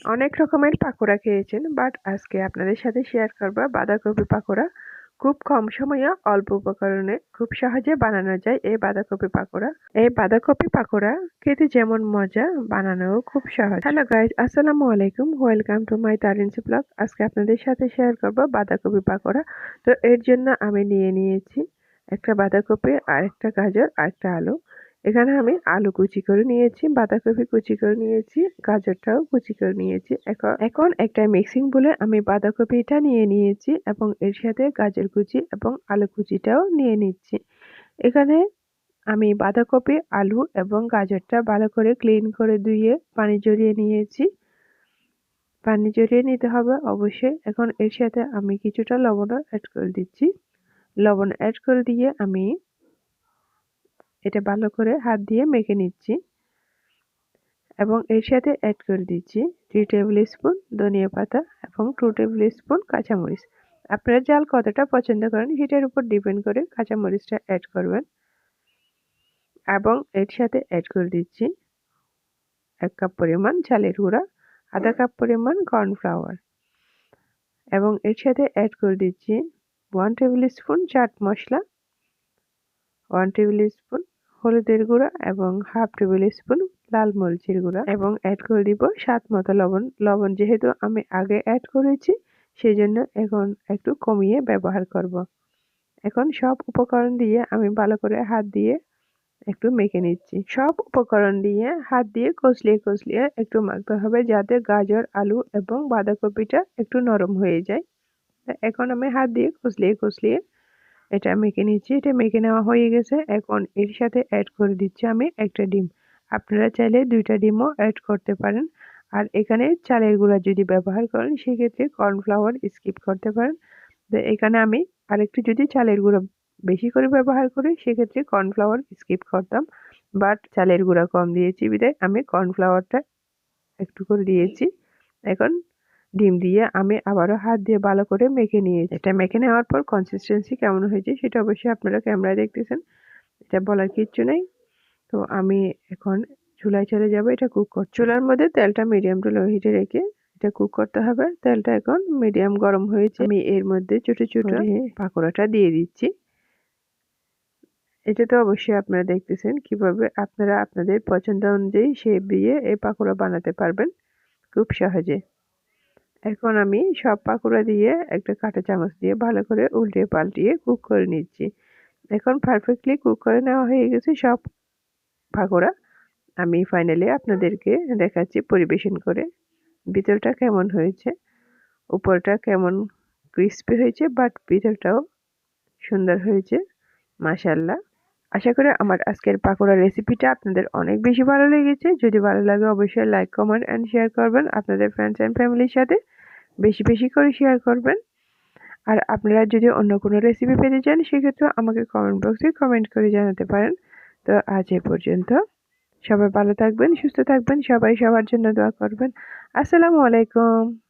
অনেক রকমের পাকোড়া খেয়েছেন বাট আজকে আপনাদের সাথে শেয়ার করব বাঁধাকপি পাকোড়া। খুব কম সময়ে অল্প উপকরণে খুব সহজে বানানো যায় এই বাঁধাকপি পাকোড়া। এই বাঁধাকপি পাকোড়া খেতে যেমন মজা, বানানোও খুব সহজ। হ্যালো গাইজ আসসালামু আলাইকুম। ওয়েলকাম টু মাই তারিনসি ব্লগ আজকে আপনাদের সাথে শেয়ার করব বাঁধাকপি পাকোড়া। তো এর জন্য আমি নিয়ে নিয়েছি একটা বাঁধাকপি আর একটা গাজর আর একটা আলু। এখানে আমি আলু কুচি করে নিয়েছি, বাঁধাকপি কুচি করে নিয়েছি, গাজরটাও কুচি করে নিয়েছি। এখন এখন একটা মিক্সিং বলে আমি বাঁধাকপিটা নিয়ে নিয়েছি এবং এর সাথে গাজর কুচি এবং আলু কুচিটাও নিয়ে নিচ্ছি। এখানে আমি বাঁধাকপি, আলু এবং গাজরটা ভালো করে ক্লিন করে ধুয়ে পানি জড়িয়ে নিয়েছি। পানি জড়িয়ে নিতে হবে অবশ্যই। এখন এর সাথে আমি কিছুটা লবণও অ্যাড করে দিচ্ছি। লবণ অ্যাড করে দিয়ে আমি এটা ভালো করে হাত দিয়ে মেখে নিচ্ছি এবং এর সাথে অ্যাড করে দিচ্ছি থ্রি টেবিল স্পুন ধনিয়া পাতা এবং টু টেবিল স্পুন কাঁচামরিচ। আপনারা জাল কতটা পছন্দ করেন সেটার উপর ডিপেন্ড করে কাঁচামরিচটা অ্যাড করবেন এবং এর সাথে অ্যাড করে দিচ্ছি এক কাপ পরিমাণ চালের গুঁড়া, আধা কাপ পরিমাণ কর্নফ্লাওয়ার এবং এর সাথে অ্যাড করে দিচ্ছি one tablespoon chaat masala one tablespoon হলুদের গুঁড়া এবং হাফ টেবিল স্পুন লাল মরিচের গুঁড়া এবং অ্যাড করে দিব স্বাদ মতো লবণ। লবণ যেহেতু আমি আগে অ্যাড করেছি সেই জন্য এখন একটু কমিয়ে ব্যবহার করব। এখন সব উপকরণ দিয়ে আমি ভালো করে হাত দিয়ে একটু মেখে নিচ্ছি। সব উপকরণ দিয়ে হাত দিয়ে কষলিয়ে কষলিয়ে একটু মাখতে হবে যাতে গাজর, আলু এবং বাঁধাকপিটা একটু নরম হয়ে যায়। এখন আমি হাত দিয়ে কষলিয়ে কষলিয়ে এটা মেখে নিচ্ছি, এটা মেখে নেওয়া হয়ে গেছে। এখন এর সাথে অ্যাড করে দিচ্ছি আমি একটা ডিম। আপনারা চাইলে দুইটা ডিমও অ্যাড করতে পারেন। আর এখানে চালের গুঁড়া যদি ব্যবহার করেন, সেক্ষেত্রে কর্নফ্লাওয়ার স্কিপ করতে পারেন। তো এখানে আমি আরেকটু যদি চালের গুঁড়ো বেশি করে ব্যবহার করি, সেক্ষেত্রে কর্নফ্লাওয়ার স্কিপ করতাম। বাট চালের গুঁড়া কম দিয়েছি বিদায় আমি কর্নফ্লাওয়ারটা একটু করে দিয়েছি। এখন ডিম দিয়ে আমি আবারও হাত দিয়ে ভালো করে মেখে নিয়েছি। এটা মেখে নেওয়ার পর কনসিস্টেন্সি কেমন হয়েছে সেটা অবশ্যই আপনারা ক্যামেরায় দেখতেছেন। এটা বলার কিচ্ছু নেই। তো আমি এখন চুলায় চলে যাব। এটা কুক কর চুলার মধ্যে তেলটা মিডিয়াম টু লো হিটে রেখে এটা কুক করতে হবে। তেলটা এখন মিডিয়াম গরম হয়েছে। আমি এর মধ্যে ছোট ছোট পাকোড়াটা দিয়ে দিচ্ছি। এটা তো অবশ্যই আপনারা দেখতেছেন কীভাবে আপনারা আপনাদের পছন্দ অনুযায়ী শেপ দিয়ে এই পাকোড়া বানাতে পারবেন। খুব সহজে। এখন আমি সব পাকোড়া দিয়ে একটা কাঁটা চামচ দিয়ে ভালো করে উল্টে পাল্টিয়ে কুক করে নিচ্ছি। এখন পারফেক্টলি কুক করে নেওয়া হয়ে গেছে সব পাকোড়া। আমি ফাইনালি আপনাদেরকে দেখাচ্ছি পরিবেশন করে ভিতরটা কেমন হয়েছে। উপরটা কেমন ক্রিস্পি হয়েছে বাট ভিতরটাও সুন্দর হয়েছে মাসাল্লাহ আশা করি আমার আজকের পাকোড়া রেসিপিটা আপনাদের অনেক বেশি ভালো লেগেছে। যদি ভালো লাগে অবশ্যই লাইক কমেন্ট অ্যান্ড শেয়ার করবেন। আপনাদের ফ্রেন্ডস অ্যান্ড ফ্যামিলির সাথে বেশি বেশি করে শেয়ার করবেন। আর আপনারা যদি অন্য কোনো রেসিপি পেতে চান সেক্ষেত্রে আমাকে কমেন্ট বক্সে কমেন্ট করে জানাতে পারেন। তো আজ এ পর্যন্ত। সবাই ভালো থাকবেন, সুস্থ থাকবেন, সবাই সবার জন্য দোয়া করবেন। আসসালামু আলাইকুম।